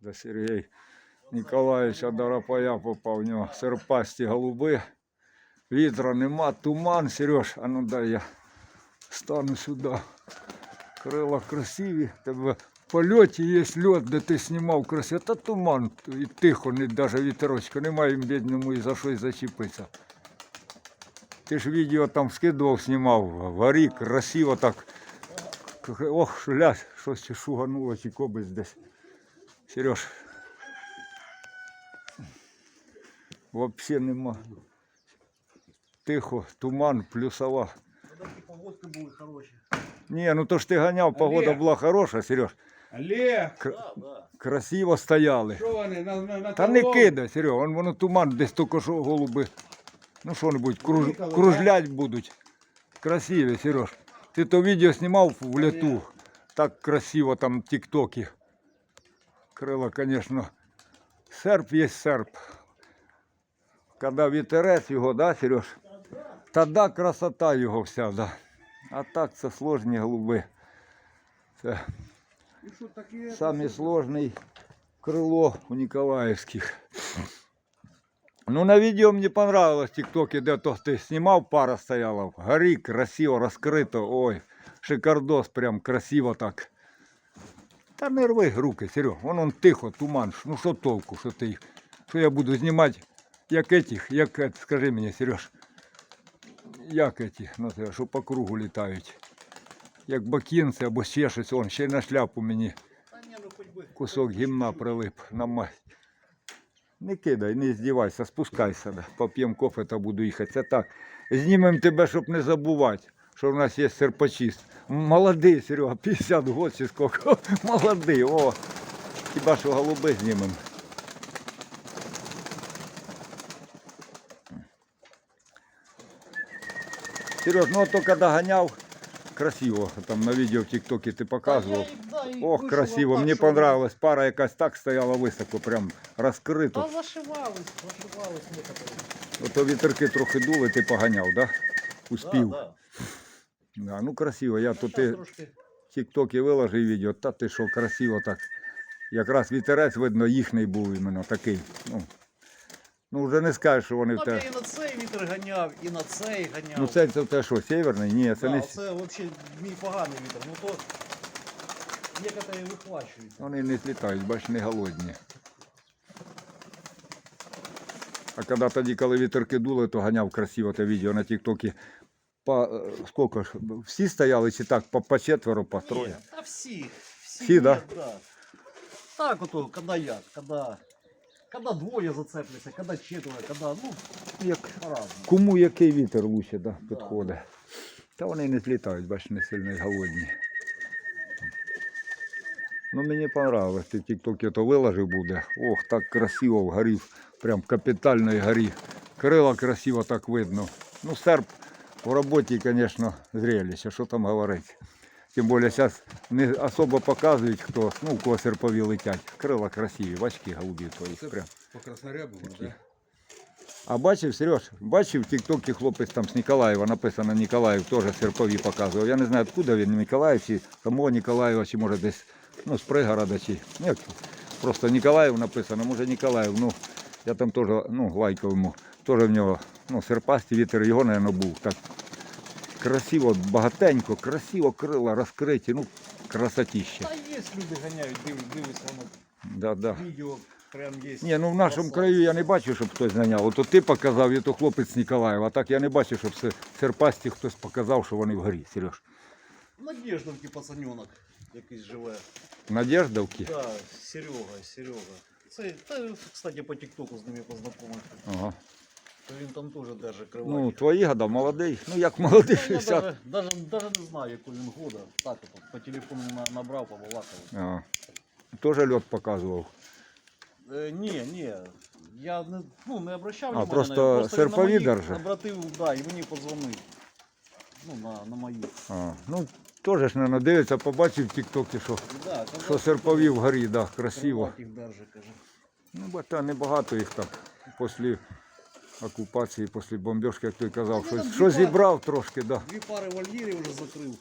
До Сергій Ніколаєвича Доропая попав. У нього серпасті голуби. Вітра нема, туман, Сереж, а ну дай я стану сюди. Крила красиві. Тебе в польоті є льот, де ти знімав красиво. Та туман і тихо, навіть вітерочка. Немає їм бідному і за щось зачепитися. Ти ж відео там скидував, знімав, в горі, красиво так. Ох, шлясь, щось чи шугануло, чи кобець десь. Сереж. Взагалі нема. Тихо, туман, плюсова. Такі погодки були хороші. Ні, ну то ж ти ганяв, погода Олег. була хороша, Сереж. Олег, Да, да. Красиво стояли. що вони на, на, на Та не талон? кидай, Серега, вон воно туман, десь тільки що голуби. Ну що небудь, круж, Поїхали, кружлять будуть. Красиві, Сереж. Ти то відео знімав в літу. Так красиво там тіктоки. Крила, звісно. Серп є серп. Коли вітерець його, да, Сереж? Тоді красота його вся, да. А так це сложні голуби. Це І що таке? Самый сложный крыло у Николаевских. Ну, на видео мне понравилось в ТикТоке, где то ты снимал, пара стояла. в Гори красиво, раскрыто. Ой, шикардос, прям красиво так. Та не рви руки, Серег. Вон он тихо, туман. Ну що толку, що ти їх? Що я буду знімати, як этих, як, скажи мені, Сереж, як эти, ну, що по кругу літають. Як бакінці або ще щось, он ще й на шляпу мені кусок гімна прилип на мазь. Не кидай, не здівайся, спускайся. Поп'ємо кофе та буду їхати. Це так. Знімемо тебе, щоб не забувати, що в нас є серпачіст. Молодий, Серега, 50 років чи скільки. Молодий, о. Хіба що голуби знімемо. Сереж, ну то коли ганяв, красиво. Там на відео в Тіктокі ти показував. Та я да, Ох, красиво, мені що- понравилось. Пара якась так стояла високо, прям розкрито. Та зашивались, зашивались некоторые. Ото вітерки трохи дули, ти поганяв, да? Успів. Да, Да, да. ну красиво. Я Ну, тут ти трошки. виложив відео, та ти що, красиво так. Якраз вітерець, видно, їхній був іменно такий. Ну, ну вже не скажеш, що вони в я те. і на цей вітер ганяв, і на цей ганяв. Ну це, це те що, северний? Ні, це да, не. це взагалі мій поганий вітер. Ну то некоторые вихвачують. Вони не злітають, бач, не голодні. А коли тоді, коли вітерки дули, то ганяв красиво те відео на Тіктокі. По, е, скільки ж, всі стояли чи так, по, по четверо, по троє? Ні, Та всі. Всі, Всі, да? да? Так ото, коли як, коли, коли двоє зацепляться, коли четверо, коли, ну, Як, по-разному. кому який вітер лучше да, Да. підходить. Та вони не злітають, бач, не сильно й голодні. Ну мені понравилось, ти в Тіктокі то виложив буде. Ох, так красиво вгорів, прям капітальної горі. Крила красиво так видно. Ну, серп в роботі, звісно, зрелище, що там говорити. Тим більше зараз не особо показують, хто, ну, у кого серпові летять. Крила красиві, бачки голубі твої. Прям. По краснорябу, да? А бачив, Сереж, бачив в Тіктокі хлопець там з Ніколаєва, написано Ніколаїв, теж серпові показував. Я не знаю, откуда він, Ніколаїв, чи самого Ніколаєва, чи може десь ну, з пригорода, чи як, просто Ніколаїв написано, може Ніколаїв, ну, я там теж, ну, лайкав йому, теж в нього, ну, серпастий вітер, його, мабуть, був. Так красиво, багатенько, красиво крила розкриті, ну, красотіще. Та є люди ганяють, див, дивиться, воно Да, да. відео прям є. Ні, ну в нашому краю я не бачу, щоб хтось заняв. Ото ти показав, і то хлопець з Ніколаєва. А так я не бачу, щоб серпасті хтось показав, що вони вгорі. Сереж. Надіждовки пацаньонок якийсь живе. Надєждовки. Да, Серега, Серега. Це, та, кстати, по тіктоку з ними познайомився. Ага. То він там теж держить Ну, криваки. твої года, молодий. Ну як молодий, Та я 60. даже, даже, даже не знаю, якого він года. Так, от, по телефону на- набрав, побалакав. Ага. Теж льот показував. Е, ні, ні. Я не, ну, не обращав А, просто на нього. він серпові на моїх держи? Обратив, да, і мені подзвонив. Ну, на, на мої. А, ну, теж ж не дивиться, побачив в Тіктокі, що, Да, що серпові вгорі, да, красиво. каже. Ну, бо та небагато їх так. Після окупації, після бомбіжки, як той казав, Ну, що, що зібрав трошки, да. Дві пари вольєрів вже закрив.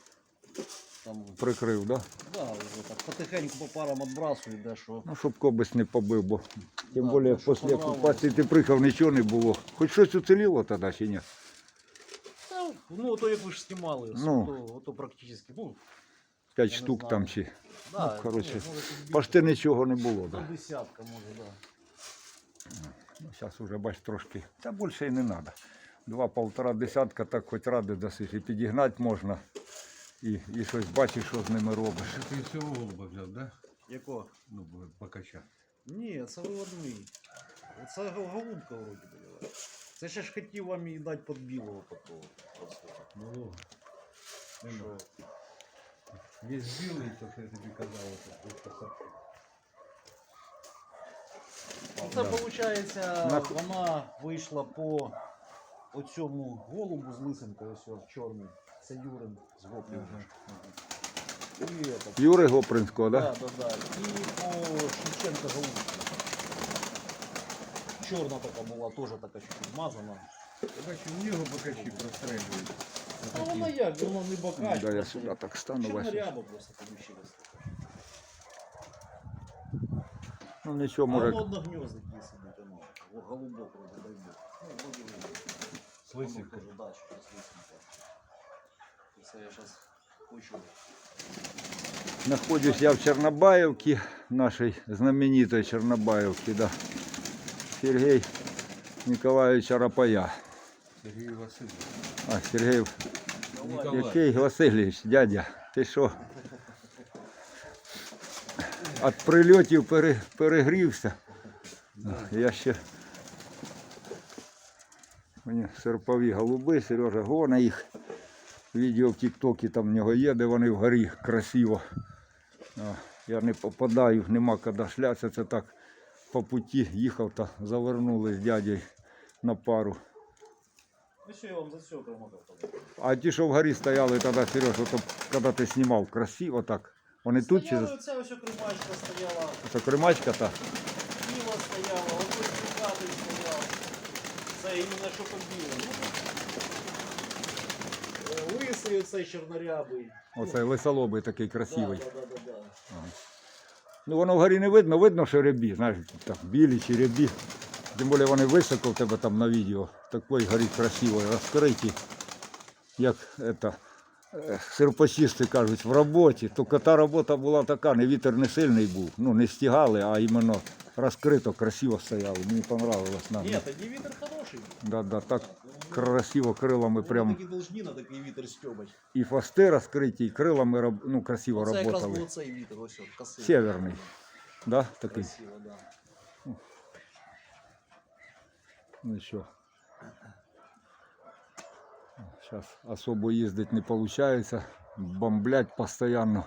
там, Прикрив, да? да, вже так потихеньку по парам відбрасує, де що. Ну, щоб кобись не побив, бо тим Да, більше після понравилось. окупації ти приїхав, нічого не було. Хоч щось уціліло тоді чи ні? Ну, то як ви ж знімали, Ну. то, то практично, ну, П'ять не штук знаю. там чи. да, Ну, коротше, ні, може, тут більше, Почти нічого не було. до Да. десятка, може, да. Ну, зараз вже бач трошки. Та більше і не треба. Два-полтора десятка, так хоч ради досиш. І підігнати можна. І, і щось бачиш, що з ними робиш. Це ти всього голуба взяв, да? Якого? Ну, покача. Ні, це виводний. Це голубка вроді була. Це ще ж хотів вам її дати під білого такого. Просто. Малого. Що? Є білий, то що я тобі казав, то красавчик. Ну, це виходить, На- вона вийшла по оцьому голубу з лисинкою, ось чорний. Це Юрин з Гопліва. І этот. Юри Гопринського, Да, да? да, да. І по Шевченка голубка. Чорна така була, теж така чуть змазана. Я бачу, у нього покачі прострелюють. А вона як, вона не бокач. Да, я сюди так стану. Вася. Чорноряба просто поміщилась. Ну нічого, А може. воно одногнездик є сидить, воно. О, голубок вроде, дай Бог. Ну, вроде голубок. С лисинкой. Воно теж, да, щось лисинка. Це я зараз хочу. Находюсь я в Чернобаевке, нашей знаменитой Чернобаевке, да. Сергей Николаевич Арапая. Сергій Васильович. А, Сергей, Ніколай. який Васильович, дядя, ти що? От прильотів пере, перегрівся. Я ще. Мені серпові голуби, Сережа гона їх. Відео в Тіктокі там в нього є, де вони вгорі красиво. Я не попадаю, нема коли шлятися. Це так по путі їхав та завернули з дядєю на пару. Ну що я вам за все промотав. А ті, що вгорі стояли тоді, Сереж, ото, коли ти знімав, красиво так. Вони тут чи Стояла за- оця ось кримачка стояла, це кримачка та? біла стояла, ось цікавий стояв. Це іменно що побіло. Ну, е, Лисий оцей чорнорябий. Оцей лисолобий такий красивий. Да, да, да, да, да. Ну воно вгорі не видно, видно, що рябі, знаєш, так білі чи рябі. Тим більше вони високо в тебе там на відео. Такої горі красивої, розкриті. Як это, е, серпосісти кажуть, в роботі. Тільки та робота була така, не вітер не сильний був. Ну не стігали, а іменно розкрито, красиво стояло. Мені понравилось нам. Ні, тоді вітер хороший. Да, да, так красиво крилами Вони прям. такі должні на такий вітер стьобать. І фасти розкриті, і крилами роб- ну, красиво Оце якраз работали. був цей вітер, ось от, косий. Северний. Да, такий. Красиво, да. Ну що. Зараз особо їздити не виходить. Бомблять постійно.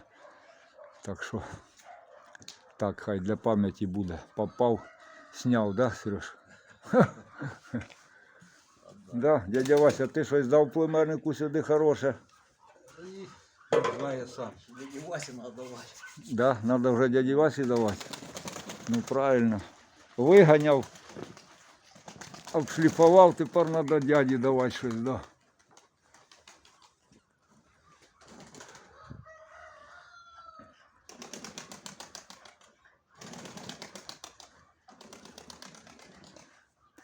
Так що Так, хай для пам'яті буде. Попав, сняв, да, Сереж? Да, дядя Вася, ти щось дав племернику сюди хороше. І Знає сам. Дяді Васі надо давати. Да, надо вже дяді Васі давати. Ну правильно. Виганяв, обшліфував, тепер треба дяді давати щось, да.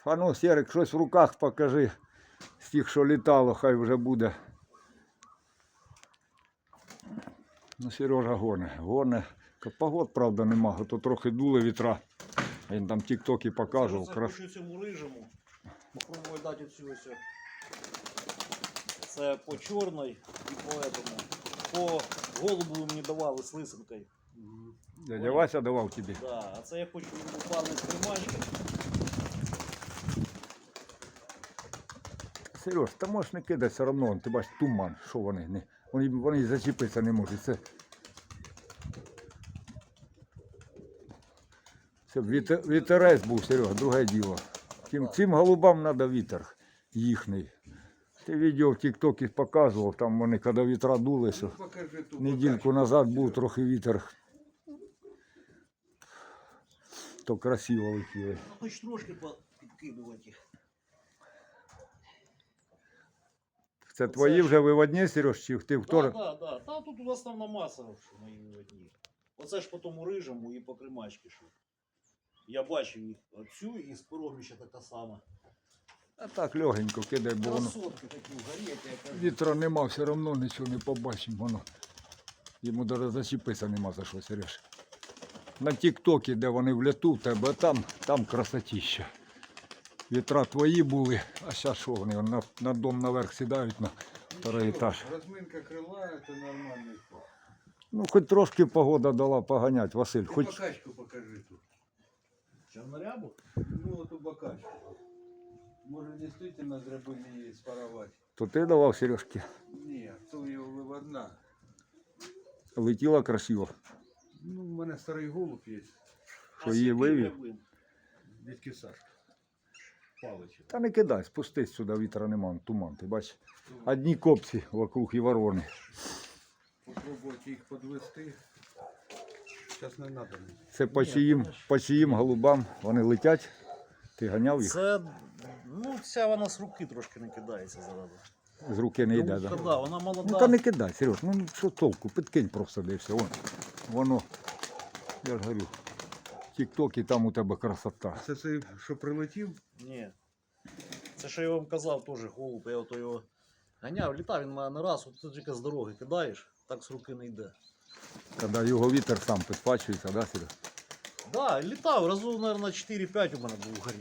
А ну, Серик, щось в руках покажи. З тих, що літало, хай вже буде. Ну, Сережа гоне, гоне. Погод, правда, нема, а то трохи дули вітра. Він там тік-токи. Це Крас... хочу цьому рижому. Попробую дати оцю ось. Це по чорної і по этому. По голубу мені давали з лисинкою. Дядя Вася давав тобі. Да, а це я хочу йому парний скримачка. Сереж, та можеш не кидати все одно, ти бачиш туман, що вони не. Вони, вони зачепитися не можуть. Це, це вітер, вітерець був, Серега, друге діло. Цим, цим голубам треба вітер їхній. Ти відео в Тік-Токі показував, там вони, коли вітра дули, що Покажи недільку назад був трохи вітер. То красиво летіли. Ну, хоч трошки підкидувати їх. Це твої вже виводні, Сереж, чи ти Так, втор... так, так. Та тут у основна маса що її одній. Оце ж по тому рижому і по кримачки що. Я бачив їх оцю і з порогміща така сама. А так легенько кидай, бо воно. Красотки такі вгорі, я кажу. Вітра нема, все одно нічого не побачимо. Воно. Йому навіть зачепитися нема за що, Сереж. На Тік-Токі, де вони в літу, в тебе там, там красотіща Вітра твої були, а зараз що вони на, на дом наверх сідають на второй етаж. Разминка крила это нормальный ход. Ну, хоч трошки погода дала поганять, Василь. Ты Хоч бокачку покажи тут. Чорнорябу? Ну, эту бокачку. Может, действительно забыли ей спаровать. то ти давав Сережки. Нет, то ее выводна. Летіла красиво. Ну, у мене старий голуб є. Що її вивів? Дядьки Сашка. Паличок. Та не кидай, спустись сюди, вітра нема, туман, ти бачиш. Одні копці вокруг і ворони. Попробувати їх підвести. Зараз не треба. Це по чиїм, по чиїм голубам вони летять. Ти ганяв їх, Це, ну, ця вона з руки трошки не кидається заради. з руки не йде. Та Да? да, вона молода. Ну та не кидай, Сереж, ну що толку, підкинь просто де все. Вон, воно, я ж говорю, тік-ток і там у тебе красота. Це цей, що прилетів? Ні. Це що я вам казав теж голуб, я ото його ганяв, літав він мене не раз, от ти тільки з дороги кидаєш, так з руки не йде. Коли його вітер сам підпачується, да, Сереж? Да, літав, разу, мабуть, 4-5 у мене був горі.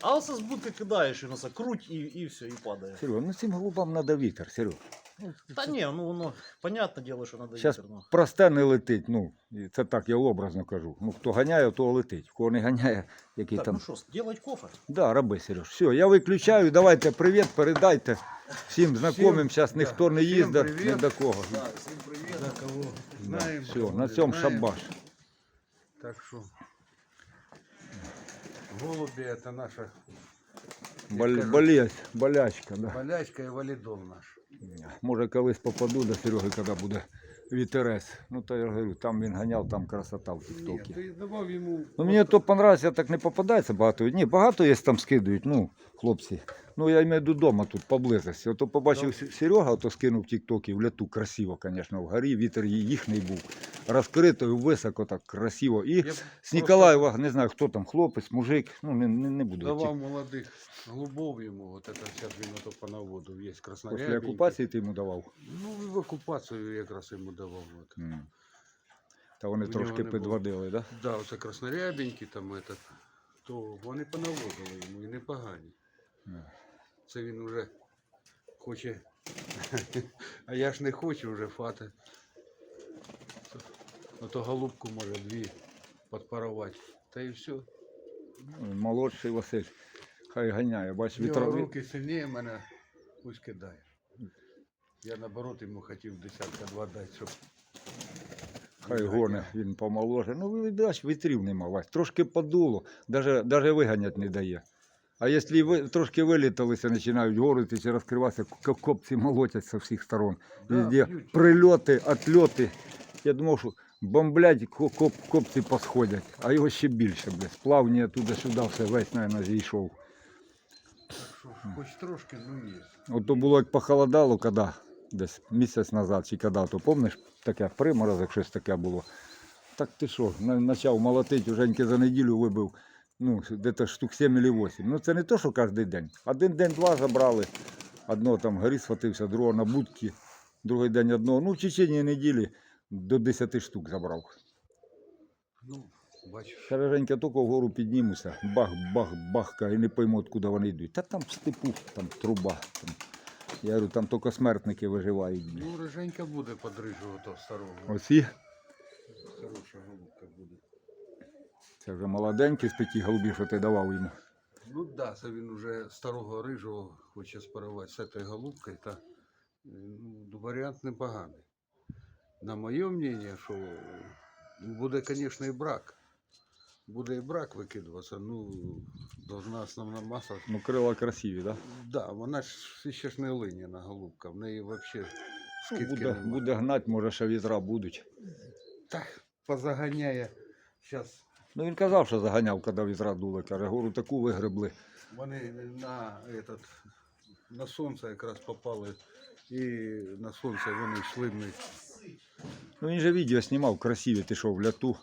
А оце з будки кидаєш, і носа круть і, і все, і падає. Сереж, ну цим голубам треба вітер, Сереж. Та ні, ну воно, понятне діло, що треба Зараз вітер. Ну. просте не летить, ну, і це так, я образно кажу. Ну, хто ганяє, того летить. Кого не ганяє, який Так, там. ну що, делать кофе? Да, роби, Сереж. Все, я виключаю, давайте привіт, передайте. Всім знайомим, зараз да, ніхто не їздить ні привіт. до кого. Да, всім привіт. За кого знаємо. Все, на цьому знаємо. шабаш. Так що голуби это наша Бол, кажуть. болезнь, болячка, да. болячка і валідол наш. Може колись попаду до Сереги, коли буде вітерес. Ну то я говорю, там він ганяв, там красота в тіктокі. Ну мені то подобається, так не попадається багато. Ні, багато є там скидують, ну, хлопці. Ну я маю вдома тут поблизості. Ото побачив Серега, ото скинув тіктоки в ляту, красиво, звісно, вгорі, вітер їхній був. Розкрито високо, так красиво. І Я з просто Ніколаєва, не знаю, хто там, хлопець, мужик, ну не, не, не буду. Давав молодих голубов йому, от это зараз він ото понаводив, є Після краснорябенький. окупації ти йому давав. Ну, і в окупацію якраз йому давав. От. М. Та вони У трошки нього не було. підводили, так? Да, оце краснорябенький там этот, то вони понаводили йому і непогані. Да? Це він вже хоче. А я ж не хочу вже фати. Ото голубку може дві підпарувати. Та і все. Ну, Молодший Василь. Хай ганяє, бач, Його руки сильніше мене пусть кидає. Я наоборот йому хотів десятка два дати, щоб. хай гоне, він помоложе. Ну, ви бач, вітрів нема, Вась. Трошки подуло, даже виганять не дає. А якщо ви, трошки виліталися, починають горитися, розкриватися, копці молотять з всіх сторон. Да, Везде прильоти, отльоти. Я думав, що бомблять, коп, копці посходять, а його ще більше, блядь. Сплавні туди-сюди все весь, наверное, зійшов. Хоч трошки, ну є. От то було як похолодало, коли десь місяць назад, чи коли, то пам'ятаєш, таке приморозок, щось таке було. Так ти що, почав молотити, уже за неділю вибив, ну, десь штук 7 чи 8. Ну це не то, що кожен день. Один день два забрали, одного там горі схватився, другого на будки, другий день одного. Ну, в течение неділі до 10 штук забрав. Ну, бачиш. Шареженька тільки вгору піднімуся, бах, бах, бахка, і не пойму, откуда вони йдуть. Та там в степу, там труба. Там. Я говорю, там тільки смертники виживають. Ну, роженька буде подрижувати старого. Оці, Хороша голубка буде. Це вже молоденький з п'яти голубів, що ти давав йому. Ну так, да, це він уже старого рижого хоче спарувати з цією голубкою, та ну, варіант непоганий. На моє мнение, що буде, звісно, і брак. Буде і брак викидуватися, ну, должна основна маса. Ну, крила красиві, так? Да, вона ж ще ж не линяна голубка, в неї взагалі Да? скидки Буде, нема. буде гнать, може, ще вітра будуть. Так, позаганяє. Зараз Ну він казав, що заганяв, коли вітра дули. Каже, гору таку вигребли. вони на этот, на сонце якраз попали, і на сонце вони йшли ми. Ну він же відео знімав красиві, ти що, в ляту.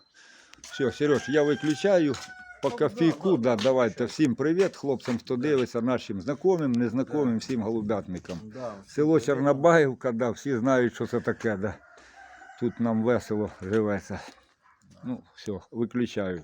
Все, Сереж, я виключаю. По Ну, кофейку, да, да, да, давайте всім привіт хлопцям, хто дивиться, нашим знайомим, незнайомим, всім голубятникам. Да, Село Чорнобаївка, да, всі знають, що це таке, да. Тут нам весело живеться. Ну, все, виключаю.